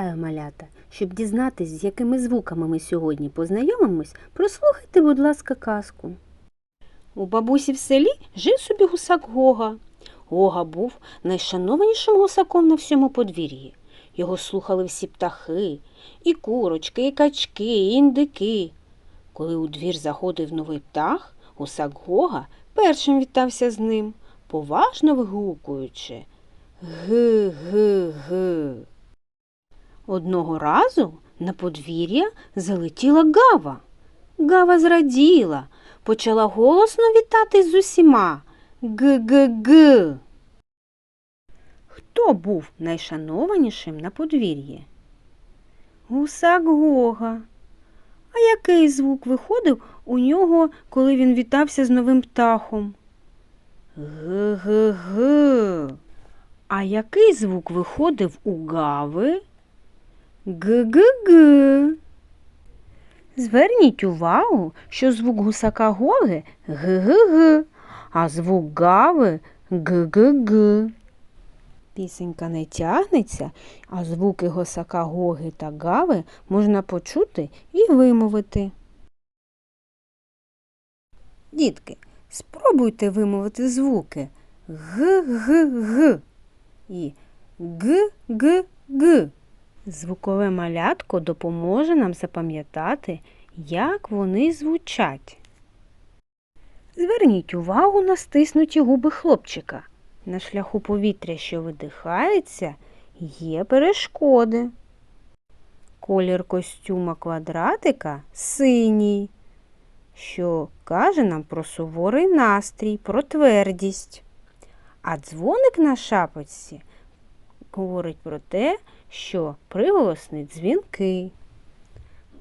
Вітаю, малята! Щоб дізнатись, з якими звуками ми сьогодні познайомимось, прослухайте, будь ласка, казку. У бабусі в селі жив собі гусак Гога. Гога був найшанованішим гусаком на всьому подвір'ї. Його слухали всі птахи, і курочки, і качки, і індики. Коли у двір заходив новий птах, гусак Гога першим вітався з ним, поважно вигукуючи Г-г-г. Одного разу на подвір'я залетіла гава. Гава зраділа, почала голосно вітатись з усіма. Г-г-г. Хто був найшанованішим на подвір'ї? Гусак Гога. А який звук виходив у нього, коли він вітався з новим птахом? Г-г-г. А який звук виходив у гави? Г-г-г. Зверніть увагу, що звук гусака Гоги г-г-г, а звук гави г-г-г. Пісенька не тягнеться, а звуки гусака Гоги та гави можна почути і вимовити. Дітки, спробуйте вимовити звуки г-г-г і г-г-г. Звукове малятко допоможе нам запам'ятати, як вони звучать. Зверніть увагу на стиснуті губи хлопчика. На шляху повітря, що видихається, є перешкоди. Колір костюма квадратика синій, що каже нам про суворий настрій, про твердість. А дзвоник на шапочці говорить про те, що приголосний дзвінкий.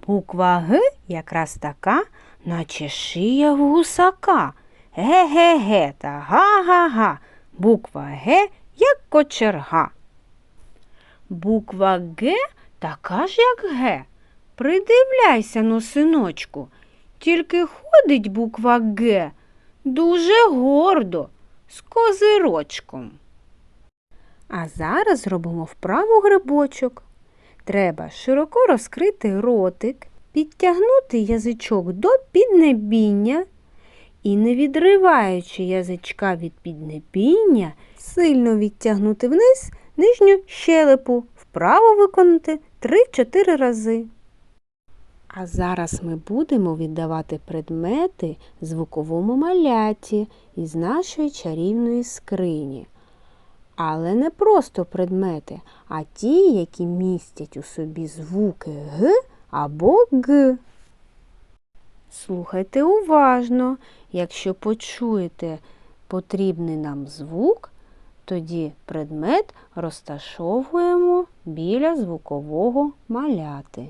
Буква Г якраз така, наче шия в гусака. Ге-ге-ге та га-га-га. Буква Г як кочерга. Буква Г така ж, як Г. Придивляйся, ну, синочку. Тільки ходить буква Г дуже гордо, з козирочком. А зараз зробимо вправу грибочок. Треба широко розкрити ротик, підтягнути язичок до піднебіння і, не відриваючи язичка від піднебіння, сильно відтягнути вниз нижню щелепу, вправо виконати 3-4 рази. А зараз ми будемо віддавати предмети звуковому маляті із нашої чарівної скрині. Але не просто предмети, а ті, які містять у собі звуки Г або Г. Слухайте уважно. Якщо почуєте потрібний нам звук, тоді предмет розташовуємо біля звукового маляти.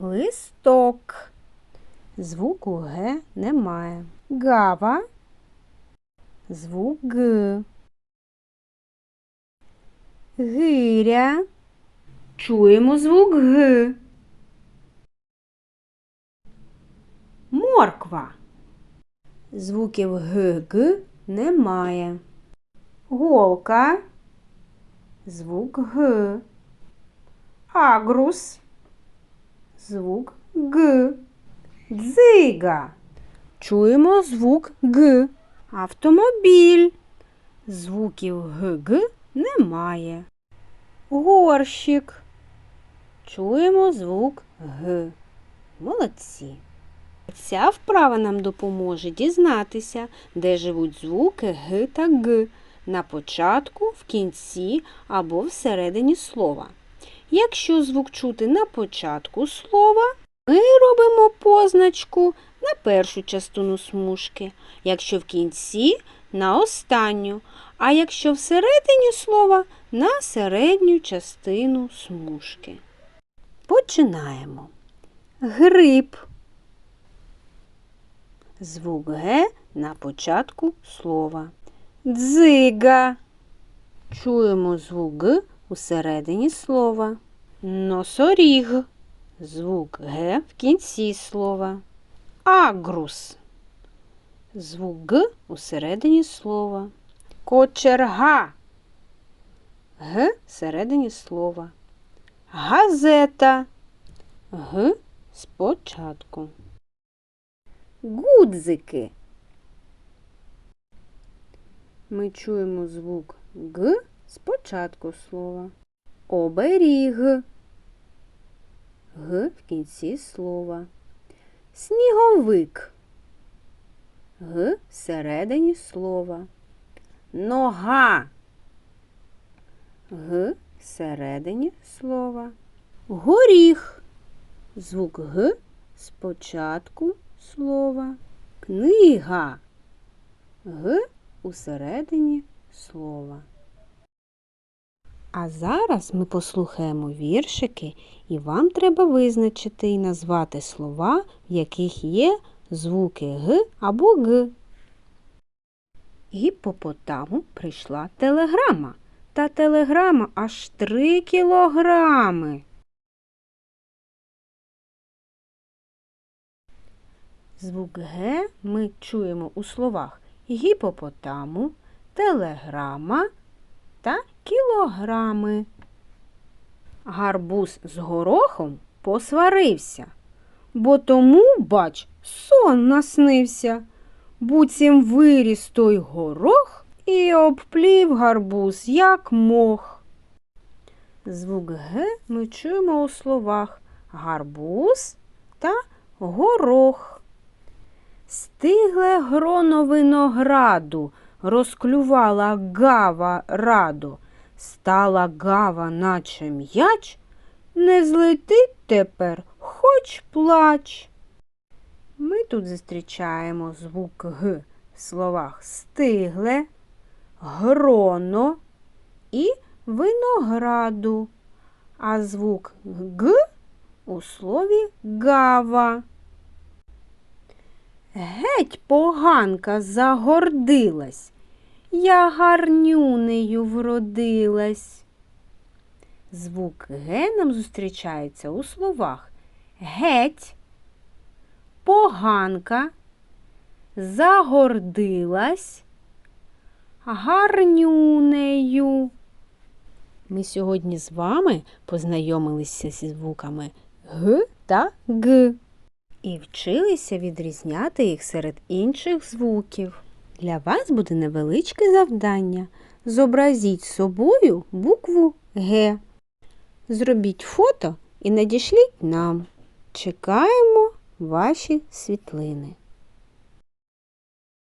Листок. Звуку Г немає. Гава. Звук Г. Гиря. Чуємо звук Г. Морква. Звуків Г, Г немає. Голка. Звук Г. Агрус. Звук Г. Дзига. Чуємо звук Г. Автомобіль. Звуків Г, Г немає. Горщик. Чуємо звук Г. Молодці. Ця вправа нам допоможе дізнатися, де живуть звуки Г та Г на початку, в кінці або всередині слова. Якщо звук чути на початку слова, ми робимо позначку на першу частину смужки, якщо в кінці на останню, а якщо всередині слова на середню частину смужки. Починаємо. Гриб. Звук Г на початку слова. Дзига. Чуємо звук Г у середині слова. Носоріг. Звук Г в кінці слова. Агрус. Звук Г у середині слова. Кочерга. Г всередині слова. Газета. Г спочатку. Гудзики. Ми чуємо звук Г спочатку слова. Оберіг. Г в кінці слова. Сніговик. Г всередині слова. Нога. Г всередині слова. Горіх. Звук Г спочатку слова. Книга. Г усередині слова. А зараз ми послухаємо віршики, і вам треба визначити і назвати слова, в яких є звуки Г або Г. Гіпопотаму прийшла телеграма. Та телеграма аж три кілограми. Звук Г ми чуємо у словах гіпопотаму, телеграма та кілограми. Гарбуз з горохом посварився, бо тому, бач, сон наснився. Буцім виріс той горох і обплів гарбуз, як мох. Звук Г ми чуємо у словах гарбуз та горох. Стигле гроно винограду, розклювала гава раду, стала гава, наче м'яч, не злетить тепер, хоч плач. Ми тут зустрічаємо звук Г в словах стигле, гроно і винограду, а звук Г у слові гава. Геть поганка загордилась, я гарнюнею вродилась. Звук Г нам зустрічається у словах геть, поганка, загордилась, гарнюнею. Ми сьогодні з вами познайомилися зі звуками Г та Г і вчилися відрізняти їх серед інших звуків. Для вас буде невеличке завдання. Зобразіть собою букву Г. Зробіть фото і надішліть нам. Чекаємо ваші світлини.